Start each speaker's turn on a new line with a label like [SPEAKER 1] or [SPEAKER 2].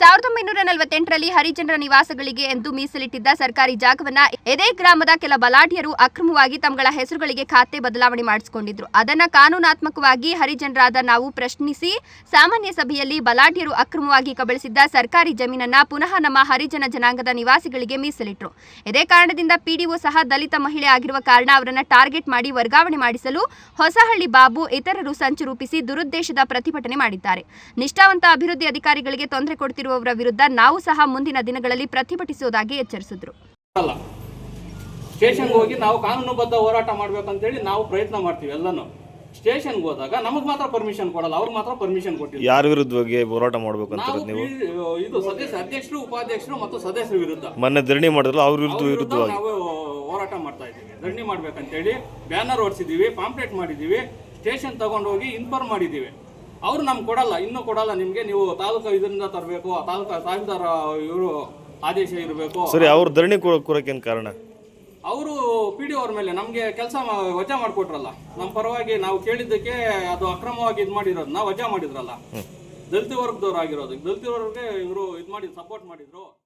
[SPEAKER 1] ಸಾವಿರದ ಒಂಬೈನೂರ ನಲವತ್ತೆಂಟರಲ್ಲಿ ಹರಿಜನರ ನಿವಾಸಗಳಿಗೆ ಎಂದು ಮೀಸಲಿಟ್ಟಿದ್ದ ಸರ್ಕಾರಿ ಜಾಗವನ್ನ ಎದೇ ಗ್ರಾಮದ ಕೆಲ ಬಲಾಢ್ಯರು ಅಕ್ರಮವಾಗಿ ತಮ್ಮಗಳ ಹೆಸರುಗಳಿಗೆ ಖಾತೆ ಬದಲಾವಣೆ ಮಾಡಿಸಿಕೊಂಡಿದ್ರು. ಅದನ್ನ ಕಾನೂನಾತ್ಮಕವಾಗಿ ಹರಿಜನರಾದ ನಾವು ಪ್ರಶ್ನಿಸಿ, ಸಾಮಾನ್ಯ ಸಭೆಯಲ್ಲಿ ಬಲಾಢ್ಯರು ಅಕ್ರಮವಾಗಿ ಕಬಳಿಸಿದ್ದ ಸರ್ಕಾರಿ ಜಮೀನನ್ನ ಪುನಃ ನಮ್ಮ ಹರಿಜನ ಜನಾಂಗದ ನಿವಾಸಿಗಳಿಗೆ ಮೀಸಲಿಟ್ರು. ಇದೇ ಕಾರಣದಿಂದ ಪಿಡಿಒ ಸಹ ದಲಿತ ಮಹಿಳೆ ಆಗಿರುವ ಕಾರಣ ಅವರನ್ನ ಟಾರ್ಗೆಟ್ ಮಾಡಿ ವರ್ಗಾವಣೆ ಮಾಡಿಸಲು ಹೊಸಹಳ್ಳಿ ಬಾಬು ಇತರರು ಸಂಚು ರೂಪಿಸಿ ದುರುದ್ದೇಶದ ಪ್ರತಿಭಟನೆ ಮಾಡಿದ್ದಾರೆ. ನಿಷ್ಠಾವಂತ ಅಭಿವೃದ್ಧಿ ಅಧಿಕಾರಿಗಳಿಗೆ ತೊಂದರೆ ಕೊಡ್ತಿರುವವರ ವಿರುದ್ಧ ನಾವು ಸಹ ಮುಂದಿನ ದಿನಗಳಲ್ಲಿ ಪ್ರತಿಭಟಿಸುವುದಾಗಿ ಎಚ್ಚರಿಸಿದ್ರು.
[SPEAKER 2] ಸ್ಟೇಷನ್ಗೆ ಹೋಗಿ ನಾವು ಕಾನೂನುಬದ್ಧ ಹೋರಾಟ ಮಾಡ್ಬೇಕಂತೇಳಿ ನಾವು ಪ್ರಯತ್ನ ಮಾಡ್ತೀವಿ ಎಲ್ಲಾನು. ಸ್ಟೇಷನ್ಗೆ ಹೋದಾಗ ನಮಗೆ ಮಾತ್ರ ಪರ್ಮಿಷನ್ ಕೊಡಲ್ಲ ಅವ್ರಿಗೆ ಮಾತ್ರ ಪರ್ಮಿಷನ್ ಕೊಟ್ಟಿಲ್ಲ
[SPEAKER 3] ಯಾರ ವಿರುದ್ಧವಾಗಿ ಹೋರಾಟ ಮಾಡಬೇಕು ಅಂತ
[SPEAKER 2] ನಾವು? ಇದು ಸದಸ್ಯ ಅಧ್ಯಕ್ಷರು ಉಪಾಧ್ಯಕ್ಷರು ಮತ್ತು ಸದಸ್ಯರ ವಿರುದ್ಧ.
[SPEAKER 3] ಮೊನ್ನೆ ಧರಣಿ ಮಾಡಿದ್ರಲ್ಲ ಅವ್ರ ವಿರುದ್ಧ
[SPEAKER 2] ಅವ್ರ ವಿರುದ್ಧ
[SPEAKER 3] ವಿರುದ್ಧವಾಗಿ.
[SPEAKER 2] ನಾವು ಹೋರಾಟ ಮಾಡ್ತಾ ಇದ್ದೀವಿ. ಧರಣಿ ಮಾಡ್ಬೇಕಂತೇಳಿ ಬ್ಯಾನರ್ ಓಡಿಸಿದ್ದೀವಿ ಪಾಂಪ್ಲೆಟ್ ಮಾಡಿದ್ದೀವಿ ಸ್ಟೇಷನ್ ತಗೊಂಡೋಗಿ ಇನ್ಫಾರ್ಮ್ ಮಾಡಿದೀವಿ ಅವ್ರು ನಮ್ಗೆ ಕೊಡಲ್ಲ ಇನ್ನೂ ಕೊಡಲ್ಲ. ನಿಮ್ಗೆ ನೀವು ತಾಲೂಕು ಇದರಿಂದ ತರಬೇಕು ತಾಲೂಕು ತಹಸೀಲ್ದಾರ್ ಇವರು ಆದೇಶ ಇರಬೇಕು.
[SPEAKER 3] ಸರಿ ಅವ್ರ ಧರಣಿ ಕೊಡೋಕೇನು ಕಾರಣ?
[SPEAKER 2] ಅವರು ಪಿ ಡಿ ಅವ್ರ ಮೇಲೆ ನಮಗೆ ಕೆಲಸ ವಜಾ ಮಾಡಿಕೊಟ್ರಲ್ಲ. ನಮ್ಮ ಪರವಾಗಿ ನಾವು ಕೇಳಿದ್ದಕ್ಕೆ ಅದು ಅಕ್ರಮವಾಗಿ ಇದು ಮಾಡಿರೋದನ್ನ ವಜಾ ಮಾಡಿದ್ರಲ್ಲ. ದಲಿತ ವರ್ಗದವ್ರು ಆಗಿರೋದು. ದಲಿತ ವರ್ಗಕ್ಕೆ ಇವರು ಇದು ಮಾಡಿ ಸಪೋರ್ಟ್ ಮಾಡಿದ್ರು.